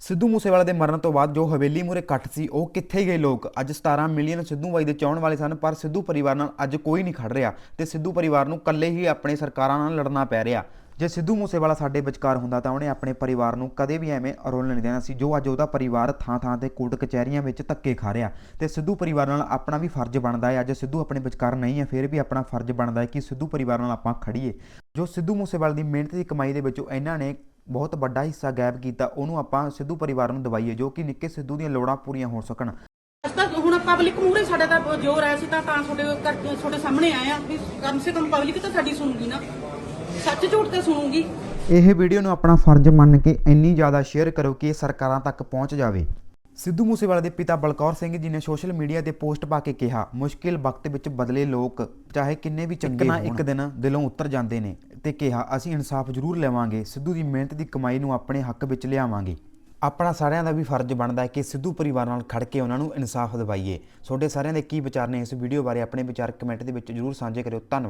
ਸਿੱਧੂ ਮੂਸੇਵਾਲਾ ਦੇ ਮਰਨ ਤੋਂ ਬਾਅਦ ਜੋ ਹਵੇਲੀ ਮੂਰੇ ਇਕੱਠ ਸੀ, ਉਹ ਕਿੱਥੇ ਗਏ ਲੋਕ? ਅੱਜ 17 ਮਿਲੀਅਨ ਸਿੱਧੂ ਬਾਈ ਦੇ ਚਾਹਣ ਵਾਲੇ ਸਨ, ਪਰ ਸਿੱਧੂ ਪਰਿਵਾਰ ਨਾਲ ਅੱਜ ਕੋਈ ਨਹੀਂ ਖੜ ਰਿਹਾ ਤੇ ਸਿੱਧੂ ਪਰਿਵਾਰ ਨੂੰ ਇਕੱਲੇ ਹੀ ਆਪਣੇ ਸਰਕਾਰਾਂ ਨਾਲ ਲੜਨਾ ਪੈ ਰਿਹਾ। ਜੇ ਸਿੱਧੂ ਮੂਸੇਵਾਲਾ ਸਾਡੇ ਵਿਚਕਾਰ ਹੁੰਦਾ ਤਾਂ ਉਹਨੇ ਆਪਣੇ ਪਰਿਵਾਰ ਨੂੰ ਕਦੇ ਵੀ ਐਵੇਂ ਅਰੋਲ ਨਹੀਂ ਦੇਣਾ ਸੀ, ਜੋ ਅੱਜ ਉਹਦਾ ਪਰਿਵਾਰ ਥਾਂ-ਥਾਂ ਤੇ ਕੋਰਟ ਕਚਹਿਰੀਆਂ ਵਿੱਚ ਧੱਕੇ ਖਾ ਰਿਹਾ। ਤੇ ਸਿੱਧੂ ਪਰਿਵਾਰ ਨਾਲ ਆਪਣਾ ਵੀ ਫਰਜ਼ ਬਣਦਾ ਹੈ, ਅੱਜ ਸਿੱਧੂ ਆਪਣੇ ਵਿਚਕਾਰ ਨਹੀਂ ਹੈ, ਫਿਰ ਵੀ ਆਪਣਾ ਫਰਜ਼ ਬਣਦਾ ਹੈ ਕਿ ਸਿੱਧੂ ਪਰਿਵਾਰ ਨਾਲ ਆਪਾਂ ਖੜੀਏ ਜੋ ਸਿੱਧੂ ਮੂਸੇਵਾਲੇ ਦੀ ਮਿਹਨਤ ਦੀ ਕਮਾਈ ਦੇ ਵਿੱਚੋਂ ਇਹਨਾਂ ਨੇ ਬਹੁਤ ਵੱਡਾ ਹਿੱਸਾ ਗਾਇਬ ਕੀਤਾ ਉਹਨੂੰ ਆਪਾਂ ਸਿੱਧੂ ਪਰਿਵਾਰ ਨੂੰ ਦਵਾਈਏ ਜੋ ਕਿ ਨਿੱਕੇ ਸਿੱਧੂ ਦੀਆਂ ਲੋੜਾਂ ਪੂਰੀਆਂ ਹੋ ਸਕਣ। ਅਸੀਂ ਤਾਂ ਹੁਣ ਪਬਲਿਕ ਮੂਹਰੇ ਸਾਡਾ ਤਾਂ ਜੋਰ ਆਇਆ ਸੀ ਤਾਂ ਤਾਂ ਤੁਹਾਡੇ ਕਰਕੇ ਤੁਹਾਡੇ ਸਾਹਮਣੇ ਆਏ ਆ ਵੀ ਕਮ ਸੇ ਕਮ ਪਬਲਿਕ ਤਾਂ ਸਾਡੀ ਸੁਣੂਗੀ ਨਾ। ਸੱਚ ਝੂਠ ਤੇ ਸੁਣੂਗੀ। ਇਹ ਵੀਡੀਓ ਨੂੰ ਆਪਣਾ ਫਰਜ਼ ਮੰਨ ਕੇ ਇੰਨੀ ਜ਼ਿਆਦਾ ਸ਼ੇਅਰ ਕਰੋ ਕਿ ਇਹ ਸਰਕਾਰਾਂ ਤੱਕ ਪਹੁੰਚ ਜਾਵੇ। ਸਿੱਧੂ ਮੂਸੇਵਾਲੇ ਦੇ ਪਿਤਾ ਬਲਕੌਰ ਸਿੰਘ ਜੀ ਨੇ ਸੋਸ਼ਲ ਮੀਡੀਆ ਤੇ ਪੋਸਟ ਪਾ ਕੇ ਕਿਹਾ ਮੁਸ਼ਕਿਲ ਵਕਤ ਵਿੱਚ ਬਦਲੇ ਲੋਕ ਚਾਹੇ ਕਿੰਨੇ ਵੀ ਚੰਗੇ ਨਾ ਇੱਕ ਦਿਨ ਦਿਲੋਂ ਉਤਰ ਜਾਂਦੇ ਨੇ। ਤੇ ਕਿਹਾ ਅਸੀਂ ਇਨਸਾਫ ਜ਼ਰੂਰ ਲਵਾਂਗੇ ਸਿੱਧੂ ਦੀ ਮਿਹਨਤ ਦੀ ਕਮਾਈ ਨੂੰ ਆਪਣੇ ਹੱਕ ਵਿੱਚ ਲਿਆਵਾਂਗੇ। ਆਪਣਾ ਸਾਰਿਆਂ ਦਾ ਵੀ ਫਰਜ਼ ਬਣਦਾ ਹੈ ਕਿ ਸਿੱਧੂ ਪਰਿਵਾਰ ਨਾਲ ਖੜ ਕੇ ਉਹਨਾਂ ਨੂੰ ਇਨਸਾਫ ਦਿਵਾਈਏ। ਤੁਹਾਡੇ ਸਾਰਿਆਂ ਦੇ ਕੀ ਵਿਚਾਰ ਨੇ ਇਸ ਵੀਡੀਓ ਬਾਰੇ ਆਪਣੇ ਵਿਚਾਰ ਕਮੈਂਟ ਦੇ ਵਿੱਚ ਜ਼ਰੂਰ ਸਾਂਝੇ ਕਰਿਓ। ਧੰਨਵਾਦ।